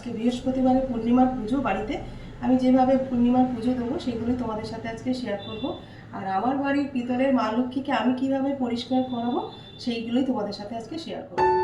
আজকে বৃহস্পতিবারে পূর্ণিমার পুজো বাড়িতে। আমি যেভাবে পূর্ণিমার পুজো দেবো সেগুলি তোমাদের সাথে আজকে শেয়ার করব। আর আমার বাড়ির পিতলের মা লক্ষ্মীকে আমি কীভাবে পরিষ্কার করাবো, সেইগুলোই তোমাদের সাথে আজকে শেয়ার করব।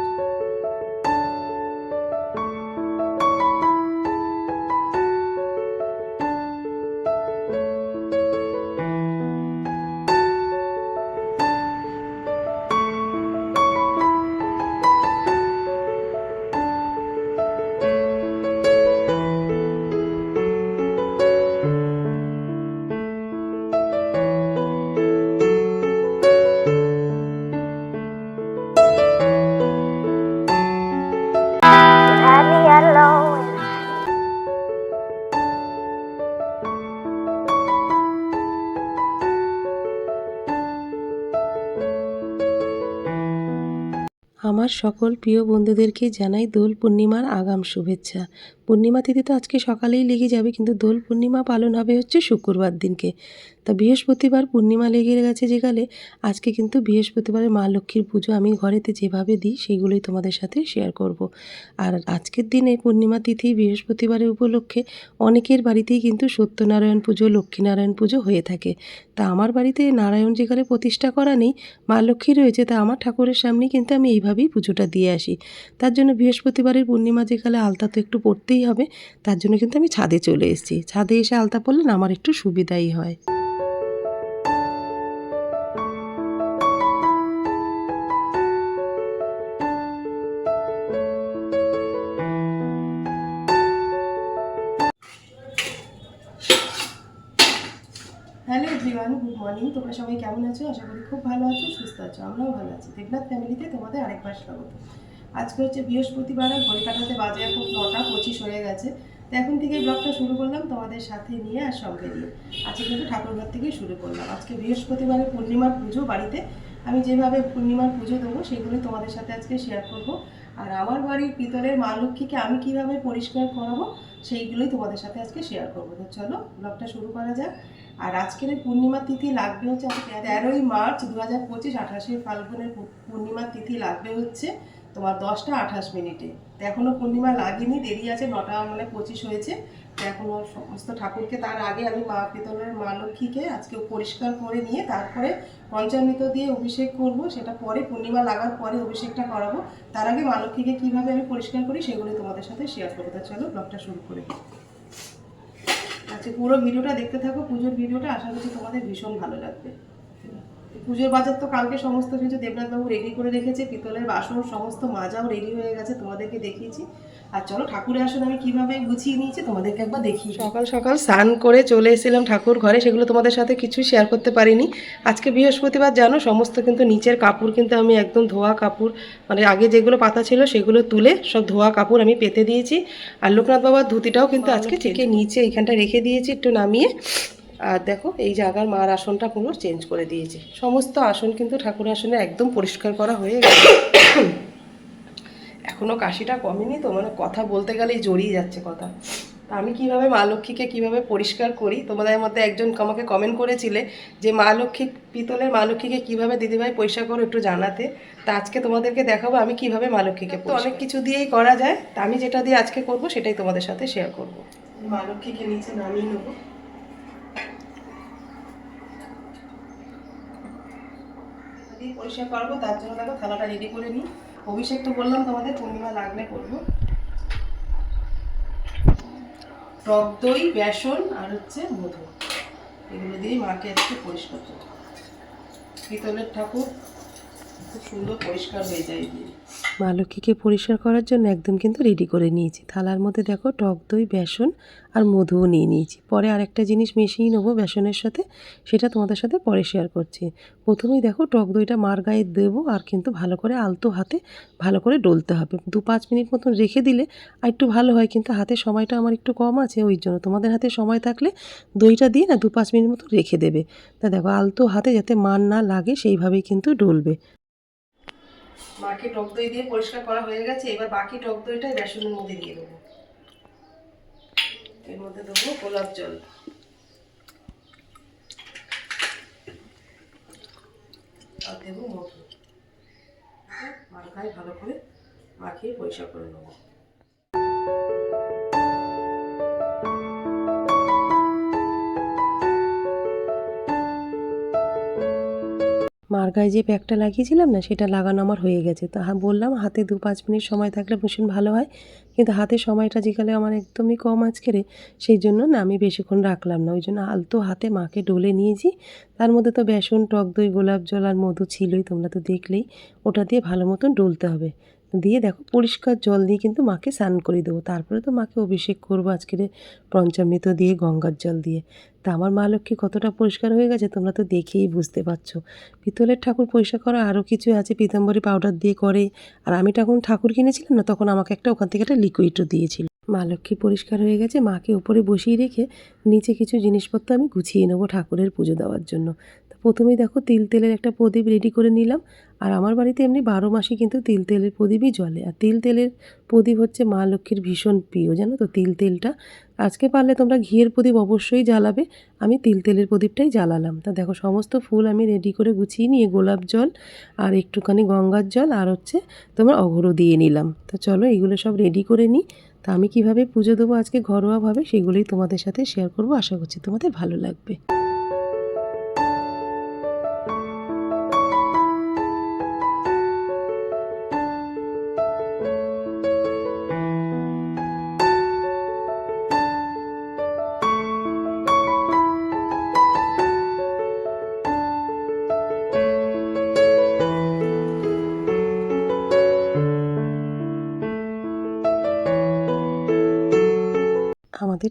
আমার সকল প্রিয় বন্ধুদেরকে জানাই দোল পূর্ণিমার আগাম শুভেচ্ছা। পূর্ণিমা তিথি তো আজকে সকালেই লেগে যাবে, কিন্তু দোল পূর্ণিমা পালন হবে হচ্ছে শুক্রবার দিনকে। তা বৃহস্পতিবার পূর্ণিমা লেগে গেছে যেকালে আজকে কিন্তু বৃহস্পতিবারে মা লক্ষ্মীর পুজো আমি ঘরেতে যেভাবে দিই, সেগুলোই তোমাদের সাথে শেয়ার করব। আর আজকের দিনে পূর্ণিমা তিথি বৃহস্পতিবারের উপলক্ষে অনেকের বাড়িতেই কিন্তু সত্যনারায়ণ পুজো, লক্ষ্মীনারায়ণ পুজো হয়ে থাকে। তা আমার বাড়িতে নারায়ণ যেখানে প্রতিষ্ঠা করা নেই, মা লক্ষ্মী রয়েছে, তা আমার ঠাকুরের সামনে কিন্তু আমি এইভাবেই পুজোটা দিয়ে আসি। তার জন্য বৃহস্পতিবারের পূর্ণিমা যেকালে আলতা তো একটু পড়তেই হবে। তার জন্য কিন্তু আমি ছাদে চলে এসেছি। ছাদে এসে আলতা পড়লে না আমার একটু সুবিধাই হয়। Hello everyone, good morning. তোমরা সবাই কেমন আছো? আশা করি খুব ভালো আছো, সুস্থ আছো, আমরাও ভালো আছি। দেবনাথ ফ্যামিলিতে তোমাদের আরেকবার স্বাগত। আজকে হচ্ছে বৃহস্পতিবার আর ঘড়ি বাজে এখন নটা, পঁচিশ হয়ে গেছে। তো এখন থেকে ব্লগটা শুরু করলাম তোমাদের সাথে নিয়ে আর সঙ্গে নিয়ে। আজকে কিন্তু ঠাকুরঘর থেকেই শুরু করলাম। আজকে বৃহস্পতিবারে পূর্ণিমার পুজো বাড়িতে। আমি যেভাবে পূর্ণিমার পুজো দেবো সেগুলোই তোমাদের সাথে আজকে শেয়ার করব। আর আমার বাড়ির পিতলের মা লক্ষ্মীকে আমি কীভাবে পরিষ্কার করাবো সেইগুলোই তোমাদের সাথে আজকে শেয়ার করব। তো চলো, ব্লগটা শুরু করা যাক। আর আজকের এই পূর্ণিমা তিথি লাগবে হচ্ছে তেরোই মার্চ দু হাজার পঁচিশ আঠাশে ফাল্গুনের পূর্ণিমার তিথি লাগবে হচ্ছে তোমার দশটা আঠাশ মিনিটে। তো এখনও পূর্ণিমা লাগেনি, দেরি আছে, নটা মানে পঁচিশ হয়েছে। তো এখনও সমস্ত ঠাকুরকে, তার আগে আমি মা পিতলের মা লক্ষ্মীকে আজকে পরিষ্কার করে নিয়ে তারপরে পঞ্চামৃত দিয়ে অভিষেক করব, সেটা পরে পূর্ণিমা লাগার পরে অভিষেকটা করাবো। তার আগে মা লক্ষ্মীকে কীভাবে আমি পরিষ্কার করি সেগুলো তোমাদের সাথে শেয়ার করব। তো চলো ব্লগটা শুরু করে। আচ্ছা পুরো ভিডিওটা দেখতে থাকো, পুজোর ভিডিওটা, আশা করছি তোমাদের ভীষণ ভালো লাগবে। পুজোর বাজার তো কালকে সমস্ত কিছু দেবনাথবাবু রেডি করে রেখেছে পিতলের বাসন সমস্ত মাজাও রেডি হয়ে গেছে তোমাদেরকে দেখিয়েছি। আর চলো ঠাকুরের আসন আমি কীভাবে গুছিয়ে নিয়েছি তোমাদেরকে একবার দেখি সকাল সকাল স্নান করে চলে এসেছিলাম ঠাকুর ঘরে সেগুলো তোমাদের সাথে কিছু শেয়ার করতে পারিনি। আজকে বৃহস্পতিবার জানো সমস্ত কিন্তু নিচের কাপড় কিন্তু আমি একদম ধোয়া কাপড় মানে আগে যেগুলো পাতা ছিল সেগুলো তুলে সব ধোয়া কাপড় আমি পেতে দিয়েছি। আর লোকনাথ বাবার ধুতিটাও কিন্তু আজকে থেকে নিচে এখানটা রেখে দিয়েছি একটু নামিয়ে। আর দেখো এই জায়গার মার আসনটা পুরো চেঞ্জ করে দিয়েছে। সমস্ত আসন কিন্তু ঠাকুর আসনে একদম পরিষ্কার করা হয়ে গেছে। এখনও কাশিটা কমেনি তো মানে কথা বলতে গেলেই জড়িয়ে যাচ্ছে কথা। তা আমি কীভাবে মা লক্ষ্মীকে কীভাবে পরিষ্কার করি? তোমাদের মধ্যে একজন আমাকে কমেন্ট করেছিলে যে মা লক্ষ্মী পিতলের মা লক্ষ্মীকে কীভাবে দিদিভাই পরিষ্কার করো একটু জানাতে। তা আজকে তোমাদেরকে দেখাবো আমি কীভাবে মা লক্ষ্মীকে তো অনেক কিছু দিয়েই করা যায়। তা আমি যেটা দিয়ে আজকে করব সেটাই তোমাদের সাথে শেয়ার করব। মা লক্ষ্মীকে নিচে নামিয়ে নেব। দিয়ে পরিষ্কার করব, তার জন্য দেখো থালাটা রেডি করে নিই। অভিষেক তো বললাম তোমাদের পূর্ণিমা লাগলে করব। টক দই, বেসন আর হচ্ছে মধু। এগুলো দিয়ে মাকে আজকে পরিষ্কার করব। পিতলের ঠাকুর। খুব পরিষ্কার মা লক্ষ্মীকে পরিষ্কার করার জন্য একদম কিন্তু রেডি করে নিয়েছি। থালার মধ্যে দেখো টক দই, বেসন আর মধুও নিয়ে নিয়েছি। পরে আরেকটা জিনিস মিশিয়ে নেব বেসনের সাথে, সেটা তোমাদের সাথে পরে শেয়ার করছি। প্রথমেই দেখো টক দইটা মার গায়ে দেবো আর কিন্তু ভালো করে আলতো হাতে ভালো করে ডলতে হবে। দু পাঁচ মিনিট মতন রেখে দিলে আর একটু ভালো হয়, কিন্তু হাতে সময়টা আমার একটু কম আছে, ওই জন্য তোমাদের হাতে সময় থাকলে দইটা দিয়ে না দু পাঁচ মিনিট মতো রেখে দেবে। তা দেখো আলতো হাতে যাতে মান না লাগে, সেইভাবেই কিন্তু ডলবে। মাকে টক দই দিয়ে পরিষ্কার করা হয়ে গেছে, এবার বাকি টক দইটাই বেসনের মধ্যে দিয়ে দেবো। এর মধ্যে দেবো গোলাপ জল। আর দেবো মধু। মার ভালো করে মাখিয়ে পরিষ্কার করে নেব। মার গায়ে যে প্যাকটা লাগিয়েছিলাম না, সেটা লাগানো আমার হয়ে গেছে। তা বললাম হাতে দু পাঁচ মিনিট সময় থাকলে ভীষণ ভালো হয়। কিন্তু হাতে সময়টা যেকালে আমার একদমই কম আজকেরে সেই জন্য না, আমি বেশিক্ষণ রাখলাম না। ওই জন্য আলতো হাতে মাকে ডলে নিয়েছি। তার মধ্যে তো বেসন, টক দই, গোলাপ জল আর মধু ছিলই, তোমরা তো দেখলেই। ওটা দিয়ে ভালো মতন ডলতে হবে। দিয়ে দেখো পরিষ্কার জল দিয়ে কিন্তু মাকে স্নান করে দেবো। তারপরে তো মাকে অভিষেক করব আজকের পঞ্চামৃত দিয়ে, গঙ্গার জল দিয়ে। তা আমার মা লক্ষ্মী কতটা পরিষ্কার হয়ে গেছে তোমরা তো দেখেই বুঝতে পারছ। পিতলের ঠাকুর পরিষ্কার করা আরও কিছু আছে, পিতাম্বরী পাউডার দিয়ে করে। আর আমি তখন ঠাকুর কিনেছিলাম না, তখন আমাকে একটা ওখান থেকে একটা লিকুইডও দিয়েছিল। মা লক্ষ্মী পরিষ্কার হয়ে গেছে, মাকে উপরে বসিয়ে রেখে নিচে কিছু জিনিসপত্র আমি গুছিয়ে নেব ঠাকুরের পুজো দেওয়ার জন্য। তো প্রথমেই দেখো তিল তেলের একটা প্রদীপ রেডি করে নিলাম। আর আমার বাড়িতে এমনি বারো মাসই কিন্তু তিল তেলের প্রদীপই জ্বলে। আর তিল তেলের প্রদীপ হচ্ছে মা লক্ষ্মীর ভীষণ প্রিয়, জানো তো? তিল তেলটা আজকে পারলে তোমরা ঘিয়ের প্রদীপ অবশ্যই জ্বালাবে। আমি তিল তেলের প্রদীপটাই জ্বালালাম। তা দেখো, সমস্ত ফুল আমি রেডি করে গুছিয়ে নিয়ে গোলাপ জল আর একটুখানি গঙ্গার জল আর হচ্ছে তোমার অঘরও দিয়ে নিলাম। তো চলো, এগুলো সব রেডি করে নিই। তা আমি কীভাবে পুজো দেবো আজকে ঘরোয়াভাবে সেগুলোই তোমাদের সাথে শেয়ার করব। আশা করছি তোমাদের ভালো লাগবে।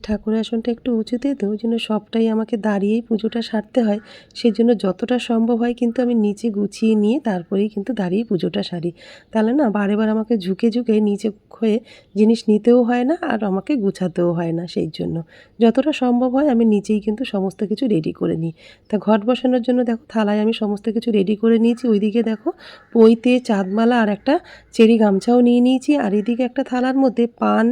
ঠাকুরের আসনটা একটু উঁচুতে তো ওই জন্য সবটাই আমাকে দাঁড়িয়েই পুজোটা সারতে হয়। সেই জন্য যতটা সম্ভব হয় কিন্তু আমি নিচে গুছিয়ে নিয়ে তারপরেই কিন্তু দাঁড়িয়ে পুজোটা সারি। তাহলে না বারে বার আমাকে ঝুঁকে ঝুঁকে নিচে হয়ে জিনিস নিতেও হয় না আর আমাকে গুছাতেও হয় না সেই জন্য। যতটা সম্ভব হয় আমি নিচেই কিন্তু সমস্ত কিছু রেডি করে নিই। তা ঘট বসানোর জন্য দেখো থালায় আমি সমস্ত কিছু রেডি করে নিয়েছি। ওইদিকে দেখো পইতে চাঁদমালা আর একটা চেরি গামছাও নিয়ে নিয়েছি। আর এদিকে একটা থালার মধ্যে পান,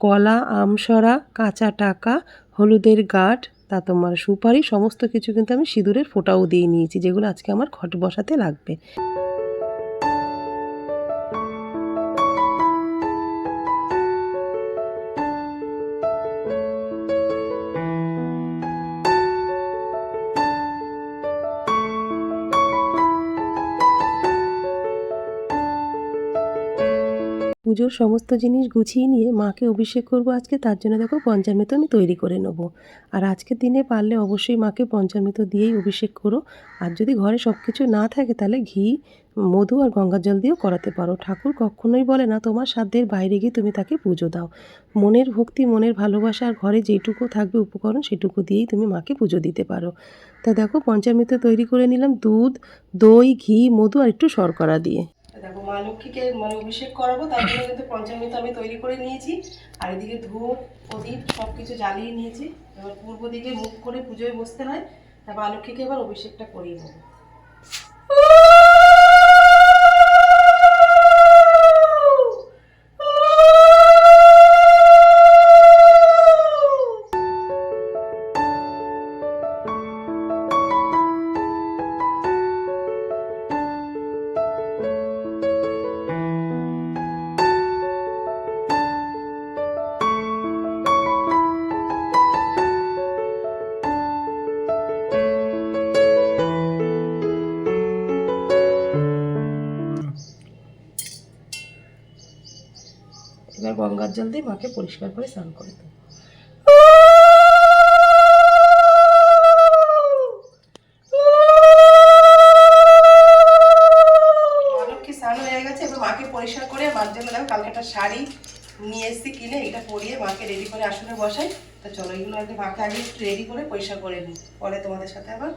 কলা, আমসরা, কাঁচা টাকা, হলুদের গাঠ তা তোমার সুপারি, সমস্ত কিছু কিন্তু আমি সিঁদুরের ফোঁটাও দিয়ে নিয়েছি, যেগুলো আজকে আমার ঘট বসাতে লাগবে। পুজোর সমস্ত জিনিস গুছিয়ে নিয়ে মাকে অভিষেক করব আজকে, তার জন্য দেখো পঞ্চামৃত আমি তৈরি করে নেব। আর আজকের দিনে পারলে অবশ্যই মাকে পঞ্চামৃত দিয়েই অভিষেক করো। আর যদি ঘরে সব কিছু না থাকে তাহলে ঘি, মধু আর গঙ্গার জল দিয়েও করাতে পারো। ঠাকুর কখনোই বলে না, তোমার সাধ্যের বাইরে গিয়ে তুমি তাকে পুজো দাও। মনের ভক্তি, মনের ভালোবাসা আর ঘরে যেটুকু থাকবে উপকরণ সেটুকু দিয়েই তুমি মাকে পুজো দিতে পারো। তা দেখো পঞ্চামৃত তৈরি করে নিলাম দুধ, দই, ঘি, মধু আর একটু শর্করা দিয়ে। দেখো, মা লক্ষ্মীকে মানে অভিষেক করাবো, তার জন্য কিন্তু পঞ্চামৃত আমি তৈরি করে নিয়েছি। আর এদিকে ধূপ, প্রদীপ সব কিছু জ্বালিয়ে নিয়েছি। এবার পূর্ব দিকে মুখ করে পুজোয় বসতে হয়, তা মা লক্ষ্মীকে এবার অভিষেকটা করিয়ে নেব। জল দিয়ে মাকে পরিষ্কার করে স্নান করে দেবো হয়ে গেছে মাকে পরিষ্কার করে মার জন্য দেখো কালকে একটা শাড়ি নিয়ে এসেছি কিনে, এটা পরিয়ে মাকে রেডি করে আসনে বসাই। তো চলো এগুলো আগে মাকে আগে একটু রেডি করে পরিষ্কার করে নিই, পরে তোমাদের সাথে আবার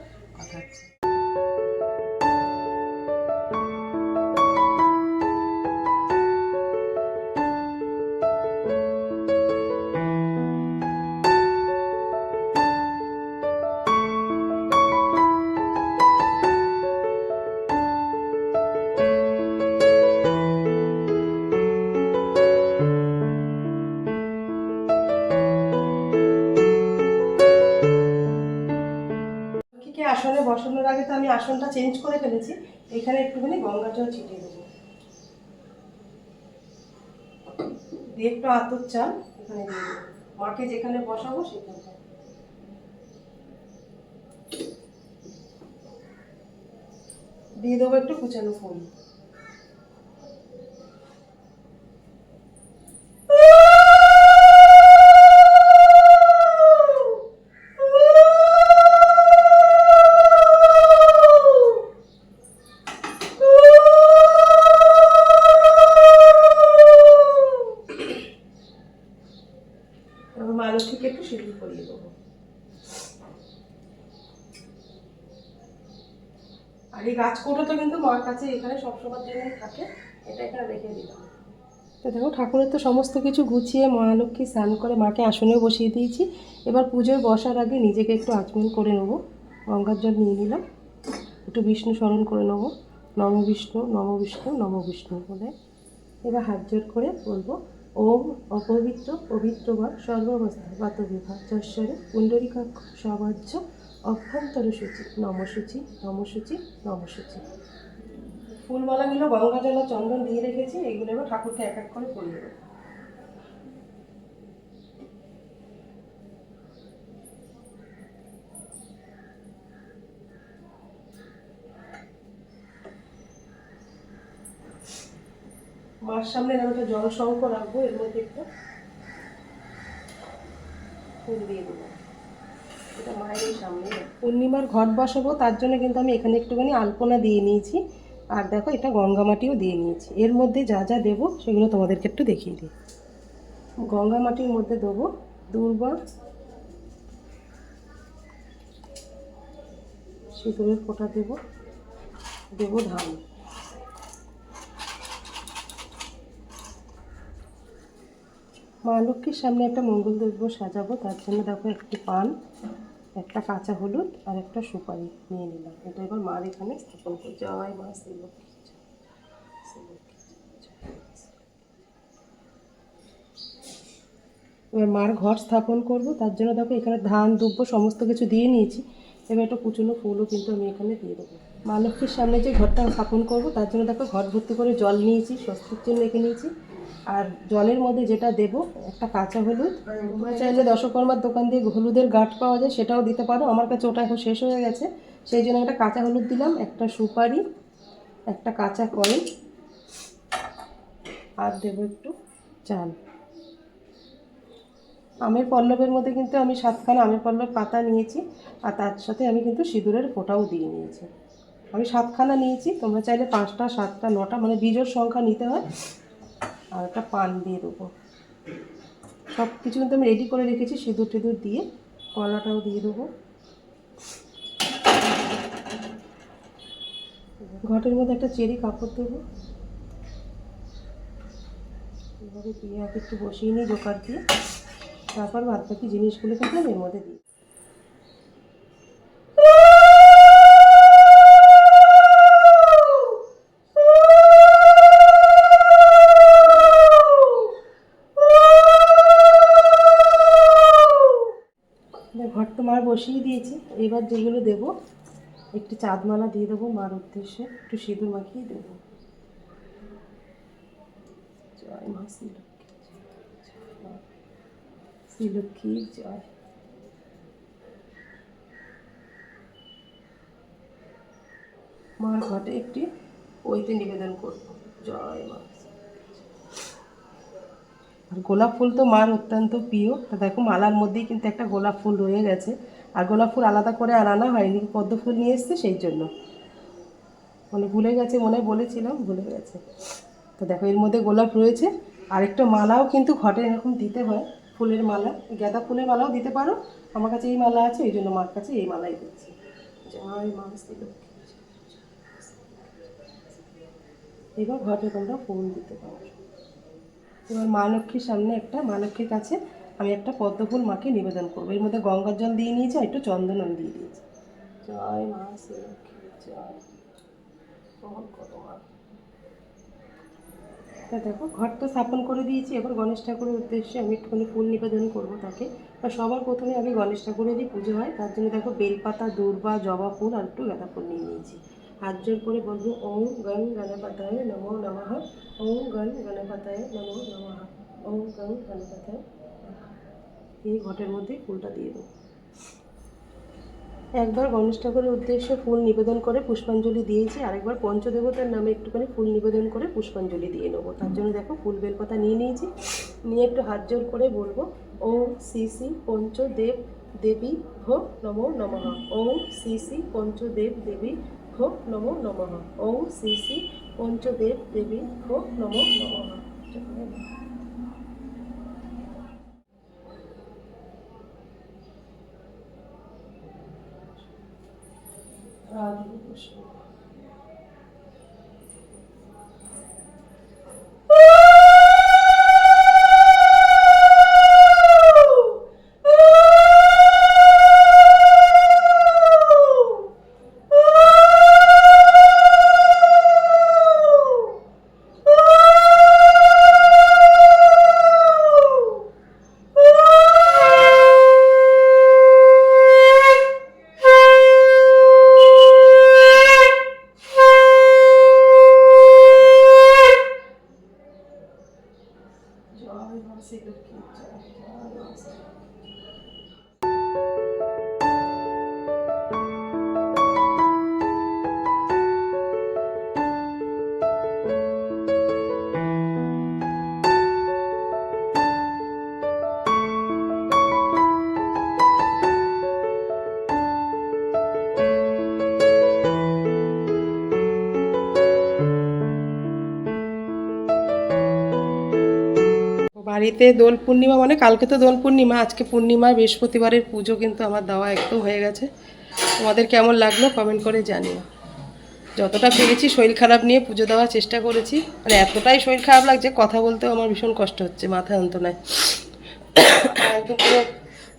আসনটা চেঞ্জ করে ফেলেছি, এখানে একটুখানি গঙ্গা জল ছিটিয়ে দেবো। দিয়ে একটু আতর চাল, এখানে দিয়ে মাকে যেখানে বসাবো সেখানে। দিয়ে দেবো একটু কুচানো ফুল। আর এই গাছ তো কিন্তু মার কাছে এখানে সবসময়ের জন্যই থাকে, এটা এখানে রেখে দিলাম। তো দেখো, ঠাকুরের তো সমস্ত কিছু গুছিয়ে মা লক্ষ্মী স্নান করে মাকে আসনেও বসিয়ে দিয়েছি। এবার পুজোয় বসার আগে নিজেকে একটু আচমন করে নেব। গঙ্গার জল নিয়ে নিলাম। একটু বিষ্ণু স্মরণ করে নেব। নম বিষ্ণু নম বিষ্ণু নম বিষ্ণু বলে। এবার হাত জোর করে বলব, ওম অপবিত্র পবিত্র বা সর্বাবস্থা বাত বিভাগ যশ্বরে পুণ্ডরিকাক্ষ সবাজ্য অভ্যন্তর সূচি, নমসূচি নমসূচি নমসূচি। ফুলমালাগুলো গঙ্গা জল চন্দন দিয়ে রেখেছি, এগুলো এবার ঠাকুরকে এক এক করে পরিয়ে দেবো। মার সামনে আমি একটা জল শঙ্খ রাখব এর মধ্যে একটা ফুল দিয়ে দেবো। পূর্ণিমার ঘট বসাবো, তার জন্য কিন্তু আমি এখানে একটুখানি আলপনা দিয়ে নিয়েছি। আর দেখো, এটা গঙ্গা মাটিও দিয়ে নিয়েছি। এর মধ্যে যা যা দেবো, সেগুলো তোমাদেরকে একটু দেখিয়ে দিই। গঙ্গা মাটির মধ্যে দেবো দুর্বা সিঁদুরের ফোঁটা দেবো দেবো ধান। মা লক্ষ্মীর সামনে একটা মঙ্গল দ্রব্য সাজাবো, তার জন্য দেখো একটি পান, একটা কাঁচা হলুদ আর একটা সুপারি নিয়ে নিলাম। এটা এবার মার এখানে স্থাপন করে জয় মা, শ্রী লক্ষ্মী। এবার মার ঘর স্থাপন করব, তার জন্য দেখো এখানে ধান দুব্য সমস্ত কিছু দিয়ে নিয়েছি। এবার একটা কুচনো ফুলও কিন্তু আমি এখানে দিয়ে দেবো। মা লক্ষ্মীর সামনে যে ঘরটা স্থাপন করব, তার জন্য দেখো ঘর ভর্তি করে জল নিয়েছি স্বস্তির জন্য রেখে নিয়েছি। আর জলের মধ্যে যেটা দেবো, একটা কাঁচা হলুদ। তোমরা চাইলে দশকর্মার দোকান দিয়ে হলুদের গাঁট পাওয়া যায়, সেটাও দিতে পারো। আমার কাছে ওটা এখন শেষ হয়ে গেছে। সেই জন্য একটা কাঁচা হলুদ দিলাম, একটা সুপারি, একটা কাঁচা কয়েন আর দেবো একটু চাল। আমের পল্লবের মধ্যে কিন্তু আমি সাতখানা আমের পল্লব পাতা নিয়েছি, আর তার সাথে আমি কিন্তু সিঁদুরের ফোঁটাও দিয়ে নিয়েছি। আমি সাতখানা নিয়েছি, তোমরা চাইলে পাঁচটা, সাতটা, নটা মানে বীজোর সংখ্যা নিতে হয়। আর একটা পান দিয়ে দেবো। সব কিছু কিন্তু আমি রেডি করে রেখেছি, সিঁদুর টিঁদুর দিয়ে কলাটাও দিয়ে দেবো। ঘটের মধ্যে একটা চেরি কাপড় দেবো। এভাবে দিয়ে আগে একটু বসিয়ে নিই জোকার দিয়ে। তারপর বাদ বাকি জিনিসগুলো কিন্তু আমি এর মধ্যে দিই বসিয়ে দিয়েছি। এবার যেগুলো দেবো, একটি চাঁদমালা দিয়ে দেবো মার উদ্দেশ্যে, একটু সিঁদুর মাখিয়ে দেবো। জয় মা শ্রীলক্ষ্মী জয়। মার ঘটে একটি ওইতে নিবেদন করব। জয় মা আর গোলাপ ফুল তো মার অত্যন্ত প্রিয়। তা দেখো, মালার মধ্যেই কিন্তু একটা গোলাপ ফুল রয়ে গেছে। আর গোলাপ ফুল আলাদা করে আর আনা হয়নি, পদ্ম ফুল নিয়ে এসছে সেই জন্য। মানে ভুলে গেছে মনে বলেছিলাম, ভুলে গেছে। তো দেখো, এর মধ্যে গোলাপ রয়েছে। আর একটা মালাও কিন্তু ঘটে, এরকম দিতে হয়, ফুলের মালা, গাঁদা ফুলের মালাও দিতে পারো। আমার কাছে এই মালা আছে, এই জন্য মার কাছে এই মালাই দিচ্ছি। এবার ঘটে তোমরা ফুল দিতে পারো। এবার মা লক্ষ্মীর সামনে একটা, মা লক্ষ্মীর কাছে আমি একটা পদ্ম ফুল মাকে নিবেদন করব। এর মধ্যে গঙ্গার জল দিয়ে নিয়েছি আর একটু চন্দনন দিয়ে দিয়েছি। জয় মা জয়। দেখো, ঘর তো স্থাপন করে দিয়েছি। এবার গণেশ ঠাকুরের উদ্দেশ্যে আমি একটুখানি ফুল নিবেদন করব তাকে। আর সবার প্রথমে আগে গণেশ ঠাকুরেরই পুজো হয়। তার জন্য দেখো, বেলপাতা, দূর্বা, জবা ফুল আর একটু গাঁদা ফুল নিয়ে নিয়েছি। হাত জোর করে বলব, ওম গণ গণপতায় নমো নমঃ। ওম গণ গণপতায় নমো নমঃ। ওম গণ গণপতায়। এই ঘটের মধ্যে ফুলটা দিয়ে দেবো। একবার গণেশ ঠাকুরের উদ্দেশ্যে ফুল নিবেদন করে পুষ্পাঞ্জলি দিয়েছি, আরেকবার পঞ্চদেবতার নামে একটুখানি ফুল নিবেদন করে পুষ্পাঞ্জলি দিয়ে নেব। তার জন্য দেখো ফুল বেলপাতা নিয়ে নিয়েছি। নিয়ে একটু হাত জোর করে বলব, ওম শ্রী শ্রী পঞ্চদেব দেবী ভো নমো নমঃ। ওম শ্রী শ্রী পঞ্চদেব দেবী ভো নমো নমঃ। ওম শ্রী শ্রী পঞ্চদেব দেবী ভো নমো নমঃ। pródigo বাড়িতে দোল পূর্ণিমা মানে কালকে তো দোল পূর্ণিমা, আজকে পূর্ণিমা, বৃহস্পতিবারের পুজো কিন্তু আমার দেওয়া একদম হয়ে গেছে। তোমাদের কেমন লাগল কমেন্ট করে জানিও। যতটা পেরেছি শরীর খারাপ নিয়ে পুজো দেওয়ার চেষ্টা করেছি। মানে এতটাই শরীর খারাপ লাগছে, কথা বলতেও আমার ভীষণ কষ্ট হচ্ছে, মাথা যন্ত্রণায়। একদম পুরো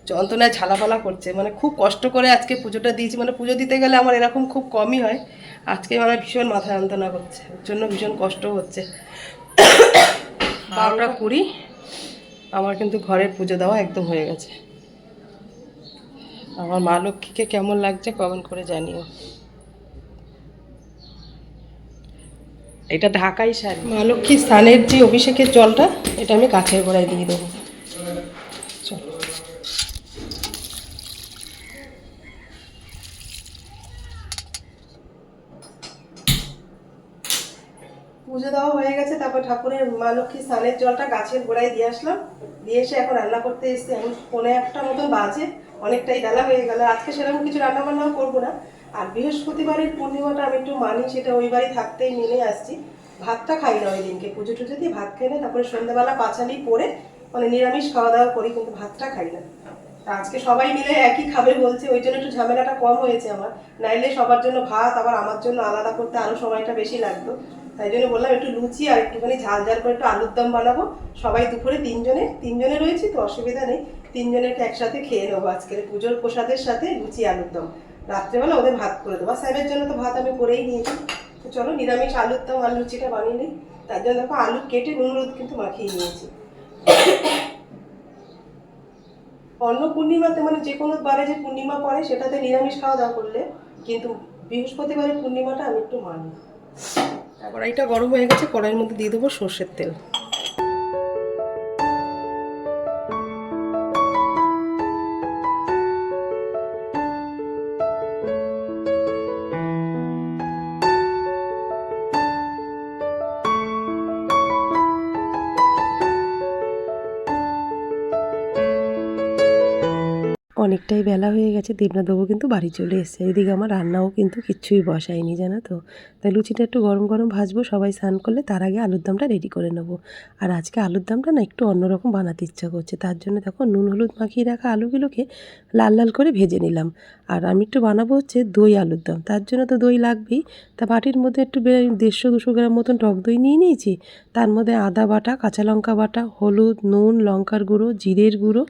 যন্ত্রণায় ঝালাপালা করছে। মানে খুব কষ্ট করে আজকে পুজোটা দিয়েছি। মানে পুজো দিতে গেলে আমার এরকম খুব কমই হয়। আজকে আমার ভীষণ মাথা যন্ত্রণা করছে। ওর জন্য ভীষণ কষ্ট হচ্ছে। বারোটা কুড়ি। আমার কিন্তু ঘরের পুজো দেওয়া একদম হয়ে গেছে। আমার মা লক্ষ্মীকে কেমন লাগছে কমেন্ট করে জানিও। এটা ঢাকাই শাড়ি। মা লক্ষ্মীর স্থানের যে অভিষেকের জলটা, এটা আমি কাছের গোড়ায় দিয়ে দেবো। পুজো দেওয়া হয়ে গেছে, তারপর ঠাকুরের মা লক্ষ্মী স্নানের জলটা গাছের গোড়ায় দিয়ে আসলাম। দিয়ে এসে এখন রান্না করতে এসেছি। এখন পৌনে একটা মতন বাজে, অনেকটাই বেলা হয়ে গেল। আজকে সেরকম কিছু রান্না বান্নাও করব না। আর বৃহস্পতিবারের পূর্ণিমাটা আমি একটু মানি, সেটা ওই বাড়ি থাকতেই মেনে আসছি। ভাতটা খাই না ওই দিনকে। পুজো টুজো দিয়ে ভাত খাই না, তারপরে সন্ধ্যাবেলা পাঁচালি পরে মানে নিরামিষ খাওয়া দাওয়া করি, কিন্তু ভাতটা খাই না। আজকে সবাই মিলে একই খাবে বলছে, ওই জন্য একটু ঝামেলাটা কম হয়েছে আমার। নাইলে সবার জন্য ভাত, আবার আমার জন্য আলাদা করতে আরও সময়টা বেশি লাগতো। তাই জন্য বললাম একটু লুচি আর একটুখানি ঝাল ঝাল করে একটু আলুর দম বানাবো। সবাই দুপুরে তিনজনে তিনজনে রয়েছি, তো অসুবিধা নেই। তিনজনেরকে একসাথে খেয়ে নেব আজকের পুজোর প্রসাদের সাথে লুচি, আলুর দম। রাত্রেবেলা ওদের ভাত করে দেবো। স্যারের জন্য তো ভাত আমি করেই নিয়েছি। তো চলো নিরামিষ আলুর দম আর লুচিটা বানিয়ে নিই। তার জন্য দেখো আলু কেটে হলুদ কিন্তু মাখিয়ে নিয়েছি। অন্য পূর্ণিমাতে মানে যে কোনো বারে যে পূর্ণিমা পড়ে সেটাতে নিরামিষ খাওয়া দাওয়া করলে কিন্তু বৃহস্পতিবারের পূর্ণিমাটা আমি একটু মানি। কড়াইটা গরম হয়ে গেছে কড়াইয়ের মধ্যে দিয়ে দেবো সর্ষের তেল। অনেকটাই বেলা হয়ে গেছে, দেবনাথবাবু কিন্তু বাড়ি চলে এসেছে। এদিকে আমার রান্নাও কিন্তু কিচ্ছুই বসায়নি, জানো তো? তাই লুচিটা একটু গরম গরম ভাজবো, সবাই স্নান করলে তার আগে আলুর দমটা রেডি করে নেব। আর আজকে আলুর দমটা না একটু অন্যরকম বানাতে ইচ্ছা করছে, তার জন্য দেখো নুন, হলুদ মাখিয়ে রাখা আলুগুলোকে লাল লাল করে ভেজে নিলাম। আর আমি একটু বানাবো হচ্ছে দই আলুর দম, তার জন্য তো দই লাগবেই। তা বাটির মধ্যে একটু দেড়শো, দুশো গ্রাম মতন টক দই নিয়ে নিয়েছি। তার মধ্যে আদা বাটা, কাঁচা লঙ্কা বাটা, হলুদ, নুন, লঙ্কার গুঁড়ো, জিরের গুঁড়ো,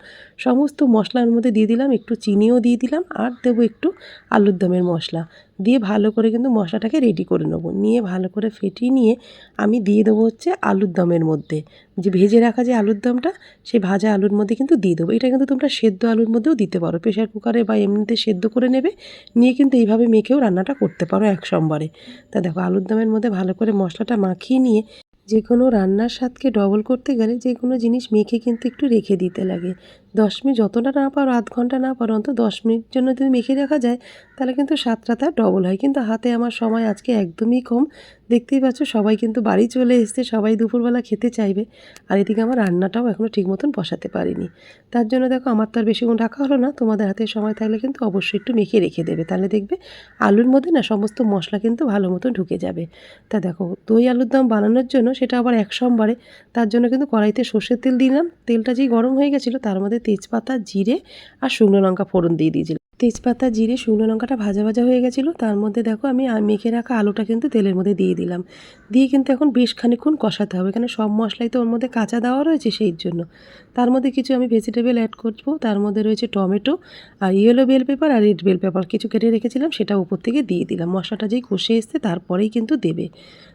সমস্ত মশলার মধ্যে দিয়ে দিলাম একটু চিনিও দিয়ে দিলাম আর দেবো একটু আলুর দমের মশলা। দিয়ে ভালো করে কিন্তু মশলাটাকে রেডি করে নেব। নিয়ে ভালো করে ফেটিয়ে নিয়ে আমি দিয়ে দেবো হচ্ছে আলুর দমের মধ্যে। যে ভেজে রাখা যে আলুর দমটা সেই ভাজা আলুর মধ্যে কিন্তু দিয়ে দেবো। এটা কিন্তু তোমরা সেদ্ধ আলুর মধ্যেও দিতে পারো। প্রেশার কুকারে বা এমনিতে সেদ্ধ করে নেবে, নিয়ে কিন্তু এইভাবে মেখেও রান্নাটা করতে পারো এক সোমবারে। তা দেখো, আলুর দমের মধ্যে ভালো করে মশলাটা মাখিয়ে নিয়ে যে কোনো রান্নার স্বাদকে ডবল করতে গেলে যে কোনো জিনিস মেখে কিন্তু একটু রেখে দিতে লাগে। দশ মিনিট যতটা না পারো, আধ ঘণ্টা না পারো, অন্তত দশ মিনিট জন্য যদি মেখে রাখা যায়, তাহলে কিন্তু স্বাদটা তার ডবল হয়। কিন্তু হাতে আমার সময় আজকে একদমই কম। দেখতেই পাচ্ছ, সবাই কিন্তু বাড়ি চলে এসছে, সবাই দুপুরবেলা খেতে চাইবে। আর এদিকে আমার রান্নাটাও এখনও ঠিক মতন বসাতে পারিনি। তার জন্য দেখো, আমার তো আর বেশিক্ষণ রাখা হলো না। তোমাদের হাতে সময় থাকলে কিন্তু অবশ্যই একটু মেখে রেখে দেবে। তাহলে দেখবে, আলুর মধ্যে না সমস্ত মশলা কিন্তু ভালো মতো ঢুকে যাবে। তা দেখো, দই আলুর দম বানানোর জন্য সেটা আবার এক সোমবারে। তার জন্য কিন্তু কড়াইতে সর্ষের তেল দিলাম। তেলটা যেই গরম হয়ে গেছিল, তার মধ্যে তেজপাতা, জিরে আর শুকনো লঙ্কা ফোড়ন দিয়ে দিয়েছিলাম। তেজপাতা, জিরে, শুকনো লঙ্কাটা ভাজা ভাজা হয়ে গেছিল, তার মধ্যে দেখো আমি মেখে রাখা আলুটা কিন্তু তেলের মধ্যে দিয়ে দিলাম। দিয়ে কিন্তু এখন বেশ খানিক্ষণ কষাতে হবে, কেন সব মশলাই তো ওর মধ্যে কাঁচা দেওয়া রয়েছে সেই জন্য। তার মধ্যে কিছু আমি ভেজিটেবল অ্যাড করব, তার মধ্যে রয়েছে টমেটো আর ইয়েলো বেল পেপার আর রেড বেল পেপার কিছু কেটে রেখেছিলাম, সেটা উপর থেকে দিয়ে দিলাম। মশলাটা যেই কষে এসছে, তারপরেই কিন্তু দেবে।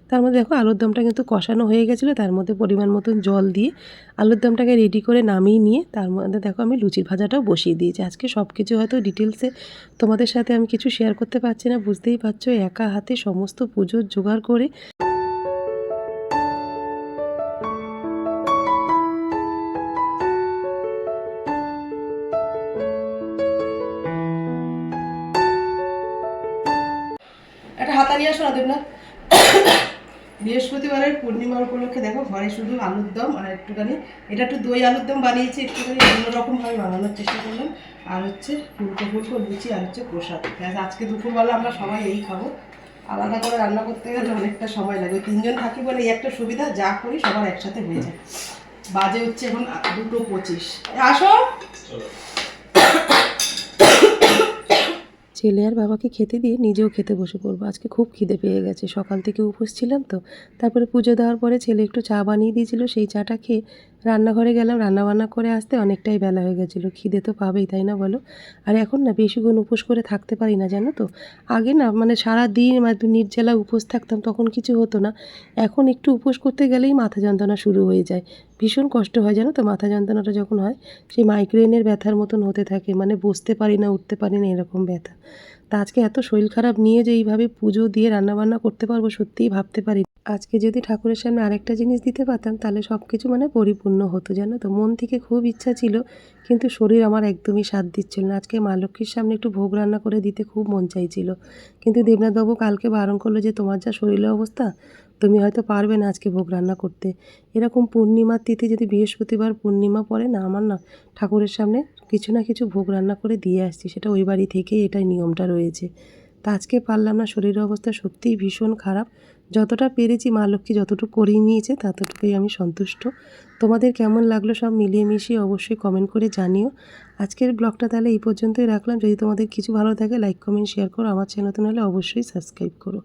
তার মধ্যে দেখো আলুর দমটা কিন্তু কষানো হয়ে গেছিল, তার মধ্যে পরিমাণ মতন জল দিয়ে আলুর দমটাকে রেডি করে নামিয়ে নিয়ে তার মধ্যে দেখো আমি লুচির ভাজাটাও বসিয়ে দিয়েছি। আজকে সব কিছু হয়তো ডিটেলসে তোমাদের সাথে আমি কিছু শেয়ার করতে পারছি না, বুঝতেই পারছ, একা হাতে সমস্ত পুজোর জোগাড় করে পূর্ণিমা উপলক্ষে দেখো, ঘরে শুধু আলুর দম আর একটুখানি, এটা একটু দই আলুর দম বানিয়েছি, একটুখানি অন্যরকমভাবে বানানোর চেষ্টা করলাম। আর হচ্ছে ফুলকো ফুলকো লুচি আর হচ্ছে প্রসাদ। ব্যাস, আজকে দুপুরবেলা আমরা সবাই এই খাব। আলাদা করে রান্না করতে গেলে অনেকটা সময় লাগে। তিনজন থাকি বলে এই একটা সুবিধা, যা করি সবার একসাথে হয়ে যায়। বাজে হচ্ছে এখন দুটো পঁচিশ। আসো! ছেলে আর বাবাকে খেতে দিয়ে নিজেও খেতে বসে পড়ব। আজকে খুব খিদে পেয়ে গেছে। সকাল থেকে উপোস ছিলাম তো। তারপরে পুজো দেওয়ার পরে ছেলে একটু চা বানিয়ে দিয়েছিল। সেই চাটা খেয়ে রান্নাঘরে গেলাম, রান্নাবান্না করে আসতে অনেকটাই বেলা হয়ে গেছিল। খিদে তো পাবেই, তাই না বলো? আর এখন না বেশিক্ষণ উপোস করে থাকতে পারি না, জানো তো? আগে না মানে সারা দিন মানে নির্জলা উপোস থাকতাম, তখন কিছু হতো না। এখন একটু উপোস করতে গেলেই মাথা যন্ত্রণা শুরু হয়ে যায়। ভীষণ কষ্ট হয়, জানো তো? মাথা যন্ত্রণাটা যখন হয়, সেই মাইগ্রেনের ব্যথার মতন হতে থাকে। মানে বসতে পারি না, উঠতে পারি না, এরকম ব্যথা। তা আজকে এত শরীর খারাপ নিয়ে যে এইভাবে পুজো দিয়ে রান্নাবান্না করতে পারব সত্যিই ভাবতে পারি আজকে যদি ঠাকুরের সামনে আরেকটা জিনিস দিতে পারতাম, তাহলে সব কিছু মানে পরিপূর্ণ হতো, জানো তো? মন থেকে খুব ইচ্ছা ছিল, কিন্তু শরীর আমার একদমই সাথ দিচ্ছিল না। আজকে মা লক্ষ্মীর সামনে একটু ভোগ রান্না করে দিতে খুব মন চাইছিল। কিন্তু দেবনাথবাবু কালকে বারণ করল যে তোমার যা শরীরের অবস্থা তুমি হয়তো পারবে না আজকে ভোগ রান্না করতে। এরকম পূর্ণিমার তিথি যদি বৃহস্পতিবার পূর্ণিমা পড়ে, না, আমার না, ঠাকুরের সামনে কিছু না কিছু ভোগ রান্না করে দিয়ে আসছি। সেটা ওই বাড়ি থেকেই এটাই নিয়মটা রয়েছে। তা আজকে পারলাম না, শরীরের অবস্থা সত্যিই ভীষণ খারাপ। যতটা পেরেছি মা লক্ষ্মী যতটুকু করিয়ে নিয়েছে, ততটুকুই আমি সন্তুষ্ট। তোমাদের কেমন লাগল সব মিলিয়ে মিশিয়ে অবশ্যই কমেন্ট করে জানিও। আজকের ব্লগটা তাহলে এই পর্যন্তই রাখলাম। যদি তোমাদের কিছু ভালো থাকে লাইক কমেন্ট শেয়ার করো। আমার চ্যানেল নতুন হলে অবশ্যই সাবস্ক্রাইব করো।